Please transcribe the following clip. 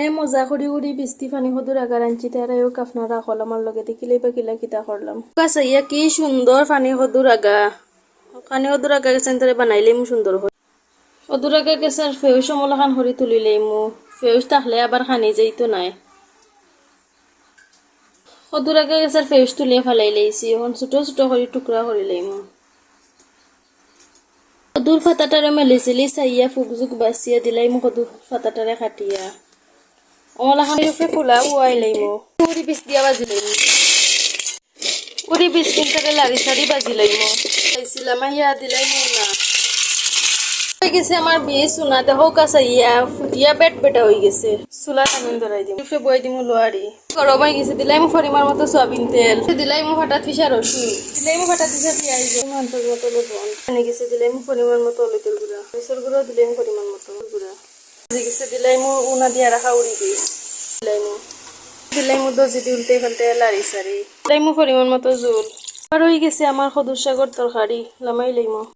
এ মজা করি করি বৃষ্টি পানি সদুর আগার আনছি তারাইও কাফনারা হল আমার লগে দেখিলে বা কিলা কিতা করলাম কাছে ইয়া কি সুন্দর পানি সদুর আগা। পানি সদুর আগা গেছেন তারে বানাইলে মু সুন্দর হয়। সদুর আগা গেছে ফেউস সমলা খান হরি তুলিলে মু ফেউস থাকলে আবার খানি যাইতো নাই। সদুর আগা গেছে ফেউস তুলিয়ে ফেলাই লাইছি এখন ছোট ছোট করে টুকরা করে লাইমু সদুর ফাতাটারে মেলিছিলি চাইয়া ফুক জুক বাচিয়া দিলাই মোক সদুর ফাতাটারে কাটিয়া অমলা খান ইউকে ফুলা উয়াই লাইমু উড়ি পিস দিয়া বাজি লাইমু উড়ি পিস কিনতে লারি সারি বাজি লাইমু খাইছিলাম আহিয়া দিলাইমু না হয়ে গেছে আমার বিয়ে সোনা দেখো কাছে ইয়া ফুটিয়া বেট বেটা হয়ে গেছে চুলা টানুন ধরাই দিম ইউকে বই দিমু লোয়ারি গরম হয়ে গেছে দিলাই মু ফরিমার মতো সয়াবিন তেল দিলাই মু ফাটাত পিসা রসুন দিলাই মু ফাটাত পিসা পিঁয়াজ মান্তর মতো লবণ এনে গেছে দিলাই মু পরিমাণ মতো অলুতের গুঁড়া মরিচের গুঁড়ো দিলাই মু পরিমাণ মতো গুঁড়া হয়ে গেছে দিলাই মু উনা দিয়া রাখা উড়ি পিস দিলাইমু দিলাইমু দজি দি উল্টে ফেলতে লারি সারি দিলাইমু পরিমাণ মতো জোল। আর হয়ে গেছে আমার সদুর শাকর তরকারি লামাই লাইমু